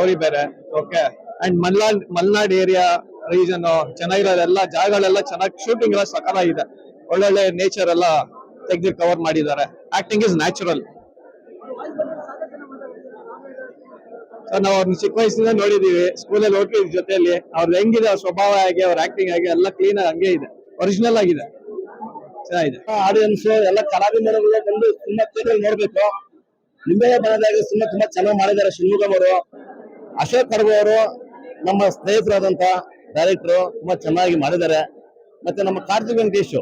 Story ಬೇರೆ. Okay and Malnad Malnad area region ಚೆನ್ನಾಗಿರೋದೆಲ್ಲ ಜಾಗಗಳೆಲ್ಲ ಚೆನ್ನಾಗಿ ಶೂಟಿಂಗ್ ಎಲ್ಲ ಸಕಲಾಗಿದೆ. ಒಳ್ಳೊಳ್ಳೆ ನೇಚರ್ ಎಲ್ಲ ತೆಗ್ದು ಕವರ್ ಮಾಡಿದ್ದಾರೆ. ಆಕ್ಟಿಂಗ್ ಇಸ್ ನ್ಯಾಚುರಲ್ ಸರ್ ನಾವು ಅವ್ರನ್ನ ಚಿಕ್ಕ ವಯಸ್ಸಿಂದ ನೋಡಿದೀವಿ. ಸ್ಕೂಲಲ್ಲಿ ಹೋಗ್ತಿದ್ವಿ ಜೊತೆಯಲ್ಲಿ ಅವ್ರದ್ದು ಹೆಂಗಿದೆ, ಅವ್ರ ಸ್ವಭಾವ ಆಗಿ ಅವ್ರ ಆಕ್ಟಿಂಗ್ ಆಗಿ ಎಲ್ಲ ಕ್ಲೀನ್ ಆಗಿ ಹಂಗೆ ಇದೆ. ಒರಿಜಿನಲ್ ಆಗಿದೆ. ಚೆನ್ನಾಗಿದೆ. ಆಡಿಯನ್ಸ್ ಎಲ್ಲ ಕಲಾವಿದರೆಲ್ಲ ಬಂದು ತುಂಬಾ ನೋಡ್ಬೇಕು. ನಿಂಬೆ ಬಣ್ಣದಾಗ ಸಿನಿಮಾ ತುಂಬಾ ಚೆನ್ನಾಗಿ ಮಾಡಿದ್ದಾರೆ ಶಿವಮೊಗ್ಗ ಅವರು ಅಶೋಕ್ ಖರ್ಗೆ ಅವರು ನಮ್ಮ ಸ್ನೇಹಿತರಾದಂತ ಡೈರೆಕ್ಟರ್ ತುಂಬಾ ಚೆನ್ನಾಗಿ ಮಾಡಿದ್ದಾರೆ. ಮತ್ತೆ ನಮ್ಮ ಕಾರ್ತಿಕ್ ವೆಂಕಟೇಶ್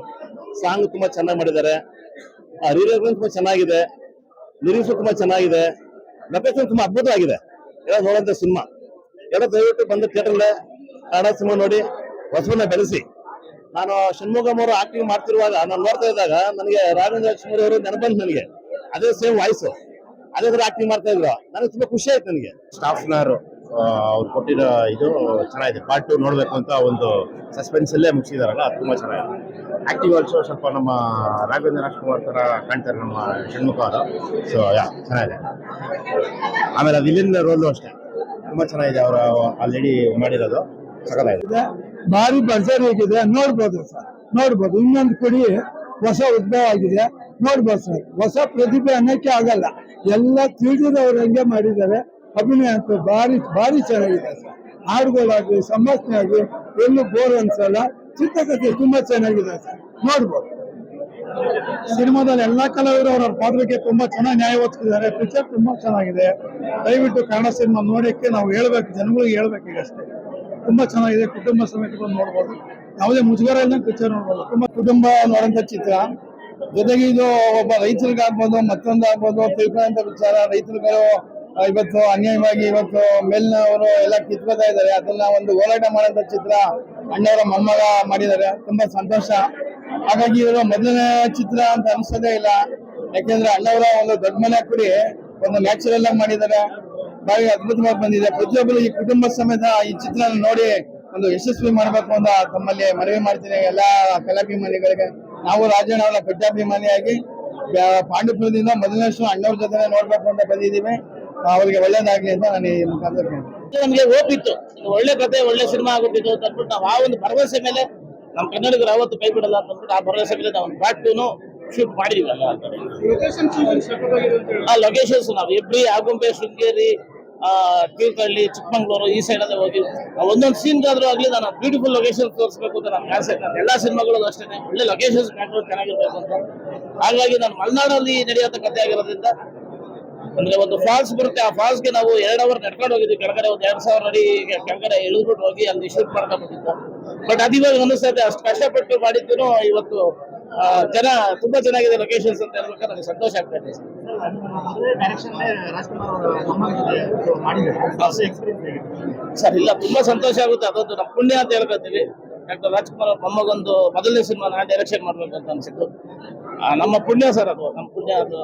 ಸಾಂಗ್ ತುಂಬಾ ಚೆನ್ನಾಗಿ ಮಾಡಿದ್ದಾರೆ. ರೀರೇಗಳು ತುಂಬಾ ಚೆನ್ನಾಗಿದೆ. ಲಿರಿಕ್ಸ್ ತುಂಬಾ ಚೆನ್ನಾಗಿದೆ. ಲೊಕೇಶನ್ ತುಂಬಾ ಅದ್ಭುತವಾಗಿದೆ. ಎಲ್ಲ ನೋಡುವಂತ ಸಿನಿಮಾ ಎಲ್ಲ ದಯವಿಟ್ಟು ಬಂದ ಥಿಯೇಟರ್ ಕನ್ನಡ ಸಿನಿಮಾ ನೋಡಿ ಹೊಸವನ್ನ ಬೆಳೆಸಿ. ನಾನು ಷಣ್ಮುಖಮ್ ಅವರು ಆಕ್ಟಿಂಗ್ ಮಾಡ್ತಿರುವಾಗ, ನಾನು ನೋಡ್ತಾ ಇದ್ದಾಗ ನನಗೆ ರಾಘವೇಂದ್ರ ಲಕ್ಷ್ಮಿ ಅವರು ನೆನಪಂತ ನನಗೆ. ಅದೇ ಸೇಮ್ ವಾಯ್ಸ್ ಅದೇ ತರ ಆಕ್ಟಿಂಗ್ ಮಾಡ್ತಾ ಇದ್ರು. ನನಗೆ ತುಂಬಾ ಖುಷಿ ಆಯ್ತು ನನಗೆ. ಸ್ಟಾಫ್ನವರು ಅವ್ರು ಕೊಟ್ಟಿರೋ ಇದು ಚೆನ್ನಾಗಿದೆ. ಪಾರ್ಟ್ ಟು ನೋಡಬೇಕು ಅಂತ ಒಂದು ಸಸ್ಪೆನ್ಸ್ ಅಲ್ಲೇ ಮುಗಿಸಿದಾರಲ್ಲ ಅದು ತುಂಬಾ ಚೆನ್ನಾಗಿದೆ. ಆಕ್ಟಿಂಗ್ ಆಲ್ಸೋ ಸ್ವಲ್ಪ ನಮ್ಮ ರಾಘವೇಂದ್ರ ರಾಜ್ಕುಮಾರ್ ತರ ಕಾಣ್ತಾರೆ ನಮ್ಮ ಷಣ್ಮುಖ ಅವರು. ಸೊ ಯಾ ಚೆನ್ನಾಗಿದೆ. ಆಮೇಲೆ ಅದು ಇಲ್ಲಿಂದ ರೋಲು ಅಷ್ಟೇ. ತುಂಬಾ ಚೆನ್ನಾಗಿದೆ ಅವರು ಆಲ್ರೆಡಿ ಮಾಡಿರೋದು. ಸಕಲಾಗಿದೆ ಭಾರಿ ಭರ್ಜರಿ ಆಗಿದೆ. ನೋಡ್ಬೋದು ಸರ್. ನೋಡ್ಬೋದು. ಇನ್ನೊಂದು ಕುಡಿ. ಹೊಸ ಉದ್ಭವ ಆಗಿದೆ. ನೋಡ್ಬೋದು ಸರ್ ಹೊಸ ಪ್ರತಿಭೆ ಅನ್ನಕ್ಕೆ ಆಗಲ್ಲ. ಎಲ್ಲ ತಿಳಿದಿರೋರು ಹಂಗೆ ಮಾಡಿದ್ದಾರೆ. ಅಭಿನಯ ಅಂತೂ ಭಾರಿ ಭಾರಿ ಚೆನ್ನಾಗಿದೆ ಸರ್ ಹಾಡುಗಳಾಗಲಿ ಸಂಭಾಷಣೆ ಆಗಲಿ ಎಲ್ಲೂ ಬೋರ್ ಅನ್ಸಲ್ಲ. ಚಿತ್ರಕಥೆ ತುಂಬಾ ಚೆನ್ನಾಗಿದೆ ಸರ್ ನೋಡ್ಬೋದು ಸಿನಿಮಾದಲ್ಲಿ ಎಲ್ಲಾ ಕಲಾವಿದರು ಅವರ ಪಾತ್ರಕ್ಕೆ ತುಂಬಾ ಚೆನ್ನಾಗಿ ನ್ಯಾಯ ಒದಗಿಸಿದ್ದಾರೆ. ಪಿಕ್ಚರ್ ತುಂಬಾ ಚೆನ್ನಾಗಿದೆ. ದಯವಿಟ್ಟು ಕನ್ನಡ ಸಿನಿಮಾ ನೋಡಕ್ಕೆ ನಾವು ಹೇಳ್ಬೇಕು, ಜನಗಳಿಗೆ ಹೇಳ್ಬೇಕು ಅಷ್ಟೇ. ತುಂಬಾ ಚೆನ್ನಾಗಿದೆ. ಕುಟುಂಬ ಸಮೇತ ಬಂದು ನೋಡ್ಬೋದು. ಯಾವುದೇ ಮುಜುಗರ ಇಲ್ಲ ಪಿಕ್ಚರ್ ನೋಡ್ಬೋದು. ತುಂಬಾ ಕುಟುಂಬ ನೋಡಂತ ಚಿತ್ರ. ಜೊತೆಗೆ ಇದು ಒಬ್ಬ ರೈತರಿಗಾಗ್ಬೋದು ಮತ್ತೊಂದು ಆಗ್ಬೋದು ತಿಳ್ಕೊಳ್ಳೋಂಥ ವಿಚಾರ. ರೈತರುಗಳು ಇವತ್ತು ಅನ್ಯಾಯವಾಗಿ ಇವತ್ತು ಮೇಲಿನವರು ಎಲ್ಲ ಕಿತ್ಕೋತಾ ಇದ್ದಾರೆ. ಅದನ್ನ ಒಂದು ಹೋರಾಟ ಮಾಡೋಂಥ ಚಿತ್ರ ಅಣ್ಣವರ ಮೊಮ್ಮಗ ಮಾಡಿದ್ದಾರೆ. ತುಂಬಾ ಸಂತೋಷ. ಹಾಗಾಗಿ ಇವರು ಮೊದಲನೇ ಚಿತ್ರ ಅಂತ ಅನಿಸೋದೇ ಇಲ್ಲ. ಯಾಕೆಂದ್ರೆ ಅಣ್ಣವರ ಒಂದು ದೊಡ್ಡ ಮನೆ ಕುಡಿ ಒಂದು ನ್ಯಾಚುರಲ್ ಆಗಿ ಮಾಡಿದ್ದಾರೆ. ಬಾರಿ ಅದ್ಭುತವಾಗಿ ಬಂದಿದೆ. ಪ್ರತಿಯೊಬ್ಬರು ಈ ಕುಟುಂಬ ಸಮೇತ ಈ ಚಿತ್ರ ನೋಡಿ ಒಂದು ಯಶಸ್ವಿ ಮಾಡಬೇಕು ಅಂತ ತಮ್ಮಲ್ಲಿ ಮನವಿ ಮಾಡ್ತೀನಿ. ಎಲ್ಲಾ ಕಲಾಭಿಮಾನಿಗಳಿಗೆ. ನಾವು ರಾಜಣ್ಣ ಅವರ ಕಟ್ಟಾಭಿಮಾನಿಯಾಗಿ ಪಾಂಡುಪುರದಿಂದ ಮೊದಲನೇ ಶೋ ಅಣ್ಣವ್ರ ಜೊತೆ ನೋಡ್ಬೇಕು ಅಂತ ಬಂದಿದ್ದೀವಿ. ಅವರಿಗೆ ಒಳ್ಳೇದಾಗ್ಲಿ ಅಂತ ನಾನು ಈ ಮುಖಾಂತರ. ನಮಗೆ ಓಪಿತ್ತು ಒಳ್ಳೆ ಕತೆ ಒಳ್ಳೆ ಸಿನಿಮಾ ಆಗುತ್ತಿತ್ತು ಅಂತ ಅಂದ್ಬಿಟ್ಟು ನಾವು ಆ ಒಂದು ಭರವಸೆ ಮೇಲೆ ನಮ್ಮ ಕನ್ನಡಿಗರು ಅವತ್ತು ಕೈ ಬಿಡಲ್ಲ ಅಂತ ಅಂದ್ಬಿಟ್ಟು ಆ ಭರವಸೆ ಮೇಲೆ ನಾವು ಪಾರ್ಟ್ ಟೂನು ಶೂಟ್ ಮಾಡಿದೀವಿ ಆ ಲೊಕೇಶನ್ಸ್ ನಾವು ಇಬ್ರಿ ಆಗುಂಬೆ ಶೃಂಗೇರಿ ಆ ತೀರ್ಥಹಳ್ಳಿ ಚಿಕ್ಕಮಂಗ್ಳೂರು ಈ ಸೈಡ್ ಅಲ್ಲೇ ಹೋಗಿ ಒಂದೊಂದು ಸೀನ್ ಆದ್ರೂ ಆಗ್ಲಿ ನಾನು ಬ್ಯೂಟಿಫುಲ್ ಲೊಕೇಶನ್ ತೋರಿಸ್ಬೇಕು ಅಂತ ನಾನು ಆಸೆ. ನಾನು ಎಲ್ಲಾ ಸಿನಿಮಾಗಳು ಅಷ್ಟೇ ಒಳ್ಳೆ ಲೊಕೇಶನ್ಸ್ ಬ್ಯಾಕ್ಗ್ರೌಂಡ್ ಚೆನ್ನಾಗಿರ್ಬೇಕು ಅಂತ. ಹಾಗಾಗಿ ನಾನು ಮಲೆನಾಡಲ್ಲಿ ನಡೆಯುವಂತ ಕಥೆ ಆಗಿರೋದ್ರಿಂದ ಅಂದ್ರೆ ಒಂದು ಫಾಲ್ಸ್ ಬರುತ್ತೆ. ಆ ಫಾಲ್ಸ್ಗೆ ನಾವು ಎರಡು ಅವರ್ ನಡ್ಕೊಂಡು ಹೋಗಿದ್ವಿ. ಕೆಳಗಡೆ ಒಂದು ಎರಡ್ ಸಾವಿರ ಅಡಿ ಕೆಳಗಡೆ ಇಳಿದ್ಬಿಟ್ಟು ಹೋಗಿ ಅಲ್ಲಿ ಶೂಟ್ ಮಾಡ್ಕೊಂಡ್ ಬಂದಿದ್ದು ಬಟ್ ಅದು ಇವಾಗ ಅನಿಸ್ತದೆ ಅಷ್ಟು ಕಷ್ಟಪಟ್ಟು ಮಾಡಿದ್ರು ಇವತ್ತು ಜನ ತುಂಬಾ ಚೆನ್ನಾಗಿದೆ ಲೊಕೇಶನ್ಸ್ ಅಂತ ಹೇಳ್ಬೇಕಾದ್ರೆ ನನಗೆ ಸಂತೋಷ ಆಗ್ತಾ ಇದೆ. ಸರ್, ಇಲ್ಲ, ತುಂಬಾ ಸಂತೋಷ ಆಗುತ್ತೆ. ಅದೊಂದು ನಮ್ಮ ಪುಣ್ಯ ಅಂತ ಹೇಳ್ಕೊತೀವಿ ಡಾಕ್ಟರ್ ರಾಜ್ಕುಮಾರ್ ಮೊಮ್ಮಗೊಂದು ಮೊದಲನೇ ಸಿನಿಮಾ ನಾನು ಡೈರೆಕ್ಷನ್ ಮಾಡ್ಬೇಕಂತ ಅನ್ಸಿತ್ತು ನಮ್ಮ ಪುಣ್ಯ ಸರ್ ಅದು. ನಮ್ಮ ಪುಣ್ಯ ಅದು.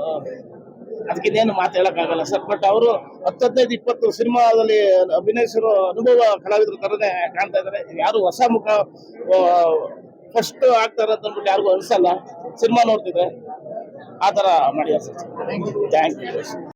ಅದಕ್ಕಿನ್ನೇನು ಮಾತು ಹೇಳಕ್ಕಾಗಲ್ಲ ಸರ್. ಬಟ್ ಅವರು ಹತ್ತದೈದು ಇಪ್ಪತ್ತು ಸಿನಿಮಾದಲ್ಲಿ ಅಭಿನಯಿಸಿರೋ ಅನುಭವ ಕಲಾವಿದರ ತರನೇ ಕಾಣ್ತಾ ಇದ್ದಾರೆ. ಯಾರು ಹೊಸ ಮುಖ ಫಸ್ಟ್ ಆಗ್ತಾರೆ ಅಂತ ಅಂದ್ಬಿಟ್ಟು ಯಾರಿಗೂ ಅನ್ಸಲ್ಲ. ಸಿನಿಮಾ ನೋಡ್ತಿದ್ರೆ. ಆ ತರ ಮಾಡಿ ಸರ್ ಥ್ಯಾಂಕ್ ಯು